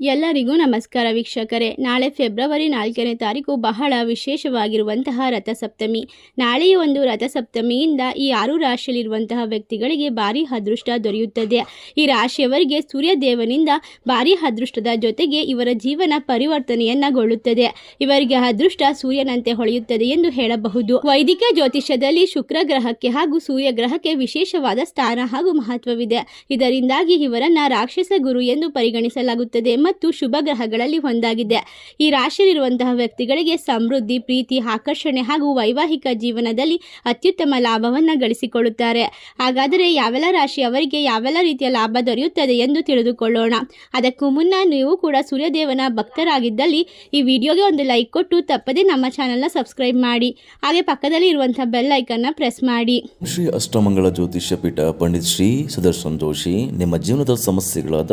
ಎಲ್ಲರಿಗೂ ನಮಸ್ಕಾರ ವೀಕ್ಷಕರೇ. ನಾಳೆ ಫೆಬ್ರವರಿ ನಾಲ್ಕನೇ ತಾರೀಕು ಬಹಳ ವಿಶೇಷವಾಗಿರುವಂತಹ ರಥಸಪ್ತಮಿ. ನಾಳೆಯ ಒಂದು ರಥಸಪ್ತಮಿಯಿಂದ ಈ ಆರು ರಾಶಿಯಲ್ಲಿರುವಂತಹ ವ್ಯಕ್ತಿಗಳಿಗೆ ಭಾರಿ ಅದೃಷ್ಟ ದೊರೆಯುತ್ತದೆ. ಈ ರಾಶಿಯವರಿಗೆ ಸೂರ್ಯದೇವನಿಂದ ಭಾರಿ ಅದೃಷ್ಟದ ಜೊತೆಗೆ ಇವರ ಜೀವನ ಪರಿವರ್ತನೆಯನ್ನಗೊಳ್ಳುತ್ತದೆ. ಇವರಿಗೆ ಅದೃಷ್ಟ ಸೂರ್ಯನಂತೆ ಹೊಳೆಯುತ್ತದೆ ಎಂದು ಹೇಳಬಹುದು. ವೈದಿಕ ಜ್ಯೋತಿಷ್ಯದಲ್ಲಿ ಶುಕ್ರ ಗ್ರಹಕ್ಕೆ ಹಾಗೂ ಸೂರ್ಯ ಗ್ರಹಕ್ಕೆ ವಿಶೇಷವಾದ ಸ್ಥಾನ ಹಾಗೂ ಮಹತ್ವವಿದೆ. ಇದರಿಂದಾಗಿ ಇವರನ್ನ ರಾಕ್ಷಸ ಗುರು ಎಂದು ಪರಿಗಣಿಸಲಾಗುತ್ತದೆ. ಮತ್ತು ಶುಭ ಗ್ರಹಗಳಲ್ಲಿ ಒಂದಾಗಿದೆ. ಈ ರಾಶಿಯಲ್ಲಿರುವಂತಹ ವ್ಯಕ್ತಿಗಳಿಗೆ ಸಮೃದ್ಧಿ, ಪ್ರೀತಿ, ಆಕರ್ಷಣೆ ಹಾಗೂ ವೈವಾಹಿಕ ಜೀವನದಲ್ಲಿ ಅತ್ಯುತ್ತಮ ಲಾಭವನ್ನು ಗಳಿಸಿಕೊಳ್ಳುತ್ತಾರೆ. ಹಾಗಾದರೆ ಯಾವೆಲ್ಲ ರಾಶಿಯವರಿಗೆ ಯಾವೆಲ್ಲ ರೀತಿಯ ಲಾಭ ದೊರೆಯುತ್ತದೆ ಎಂದು ತಿಳಿದುಕೊಳ್ಳೋಣ. ಅದಕ್ಕೂ ಮುನ್ನ ನೀವು ಕೂಡ ಸೂರ್ಯದೇವನ ಭಕ್ತರಾಗಿದ್ದಲ್ಲಿ ಈ ವಿಡಿಯೋಗೆ ಒಂದು ಲೈಕ್ ಕೊಟ್ಟು ತಪ್ಪದೆ ನಮ್ಮ ಚಾನಲ್ನ ಸಬ್ಸ್ಕ್ರೈಬ್ ಮಾಡಿ. ಹಾಗೆ ಪಕ್ಕದಲ್ಲಿ ಇರುವಂತಹ ಬೆಲ್ ಐಕನ್ನ ಪ್ರೆಸ್ ಮಾಡಿ. ಶ್ರೀ ಅಷ್ಟಮಂಗಳ ಜ್ಯೋತಿಷ್ಯ ಪೀಠ ಪಂಡಿತ್ ಶ್ರೀ ಸುದರ್ಶನ್ ಜೋಶಿ ನಿಮ್ಮ ಜೀವನದ ಸಮಸ್ಯೆಗಳಾದ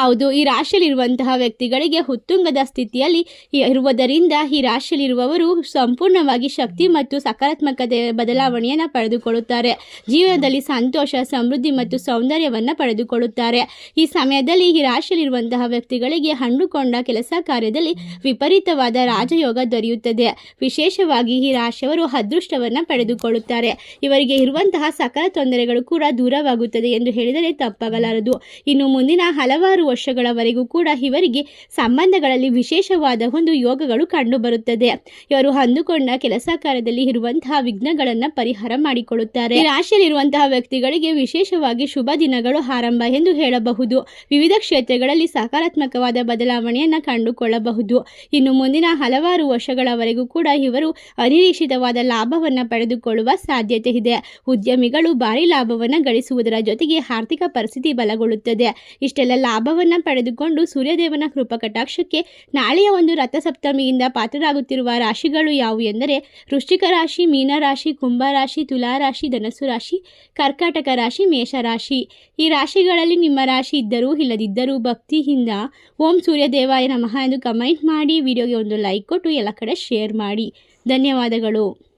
ಹೌದು, ಈ ರಾಶಿಯಲ್ಲಿರುವಂತಹ ವ್ಯಕ್ತಿಗಳಿಗೆ ಹುತ್ತುಂಗದ ಸ್ಥಿತಿಯಲ್ಲಿ ಇರುವುದರಿಂದ ಈ ರಾಶಿಯಲ್ಲಿರುವವರು ಸಂಪೂರ್ಣವಾಗಿ ಶಕ್ತಿ ಮತ್ತು ಸಕಾರಾತ್ಮಕತೆ ಬದಲಾವಣೆಯನ್ನು ಪಡೆದುಕೊಳ್ಳುತ್ತಾರೆ. ಜೀವನದಲ್ಲಿ ಸಂತೋಷ, ಸಮೃದ್ಧಿ ಮತ್ತು ಸೌಂದರ್ಯವನ್ನು ಪಡೆದುಕೊಳ್ಳುತ್ತಾರೆ. ಈ ಸಮಯದಲ್ಲಿ ಈ ರಾಶಿಯಲ್ಲಿರುವಂತಹ ವ್ಯಕ್ತಿಗಳಿಗೆ ಹಣ್ಣುಕೊಂಡ ಕೆಲಸ ಕಾರ್ಯದಲ್ಲಿ ವಿಪರೀತವಾದ ರಾಜಯೋಗ ದೊರೆಯುತ್ತದೆ. ವಿಶೇಷವಾಗಿ ಈ ರಾಶಿಯವರು ಅದೃಷ್ಟವನ್ನು ಪಡೆದುಕೊಳ್ಳುತ್ತಾರೆ. ಇವರಿಗೆ ಇರುವಂತಹ ಸಕಲ ತೊಂದರೆಗಳು ಕೂಡ ದೂರವಾಗುತ್ತದೆ ಎಂದು ಹೇಳಿದರೆ ತಪ್ಪಾಗಲಾರದು. ಇನ್ನು ಮುಂದಿನ ಹಲವಾರು ವರ್ಷಗಳವರೆಗೂ ಕೂಡ ಇವರಿಗೆ ಸಂಬಂಧಗಳಲ್ಲಿ ವಿಶೇಷವಾದ ಒಂದು ಯೋಗಗಳು ಕಂಡುಬರುತ್ತದೆ ಇವರು ಅಂದುಕೊಂಡ ಕೆಲಸ ಕಾರ್ಯದಲ್ಲಿ ಇರುವಂತಹ ವಿಘ್ನಗಳನ್ನು ಪರಿಹಾರ ಮಾಡಿಕೊಳ್ಳುತ್ತಾರೆ ರಾಶಿಯಲ್ಲಿರುವಂತಹ ವ್ಯಕ್ತಿಗಳಿಗೆ ವಿಶೇಷವಾಗಿ ಶುಭ ದಿನಗಳು ಆರಂಭ ಎಂದು ಹೇಳಬಹುದು. ವಿವಿಧ ಕ್ಷೇತ್ರಗಳಲ್ಲಿ ಸಕಾರಾತ್ಮಕವಾದ ಬದಲಾವಣೆಯನ್ನು ಕಂಡುಕೊಳ್ಳಬಹುದು. ಇನ್ನು ಮುಂದಿನ ಹಲವಾರು ವರ್ಷಗಳವರೆಗೂ ಕೂಡ ಇವರು ಅನಿರೀಕ್ಷಿತವಾದ ಲಾಭವನ್ನು ಪಡೆದುಕೊಳ್ಳುವ ಸಾಧ್ಯತೆ ಇದೆ. ಉದ್ಯಮಿಗಳು ಭಾರಿ ಲಾಭವನ್ನು ಗಳಿಸುವುದರ ಜೊತೆಗೆ ಆರ್ಥಿಕ ಪರಿಸ್ಥಿತಿ ಬಲಗೊಳ್ಳುತ್ತದೆ. ಇಷ್ಟೆಲ್ಲ ಲಾಭವನ್ನು ಪಡೆದುಕೊಂಡು ಸೂರ್ಯದೇವನ ಕೃಪಾ ಕಟಾಕ್ಷಕ್ಕೆ ನಾಳೆಯ ಒಂದು ರಥಸಪ್ತಮಿಯಿಂದ ಪಾತ್ರರಾಗುತ್ತಿರುವ ರಾಶಿಗಳು ಯಾವುವು ಎಂದರೆ ವೃಶ್ಚಿಕ ರಾಶಿ ಮೀನರಾಶಿ ಕುಂಭರಾಶಿ ತುಲಾರಾಶಿ ಧನಸ್ಸು ರಾಶಿ, ಕರ್ಕಾಟಕ ರಾಶಿ ಮೇಷರಾಶಿ ಈ ರಾಶಿಗಳಲ್ಲಿ ನಿಮ್ಮ ರಾಶಿ ಇದ್ದರೂ ಇಲ್ಲದಿದ್ದರೂ ಭಕ್ತಿಯಿಂದ ಓಂ ಸೂರ್ಯದೇವಾಯ ನಮಃ ಎಂದು ಕಮೆಂಟ್ ಮಾಡಿ, ವಿಡಿಯೋಗೆ ಒಂದು ಲೈಕ್ ಕೊಟ್ಟು ಎಲ್ಲ ಕಡೆ ಶೇರ್ ಮಾಡಿ. ಧನ್ಯವಾದಗಳು.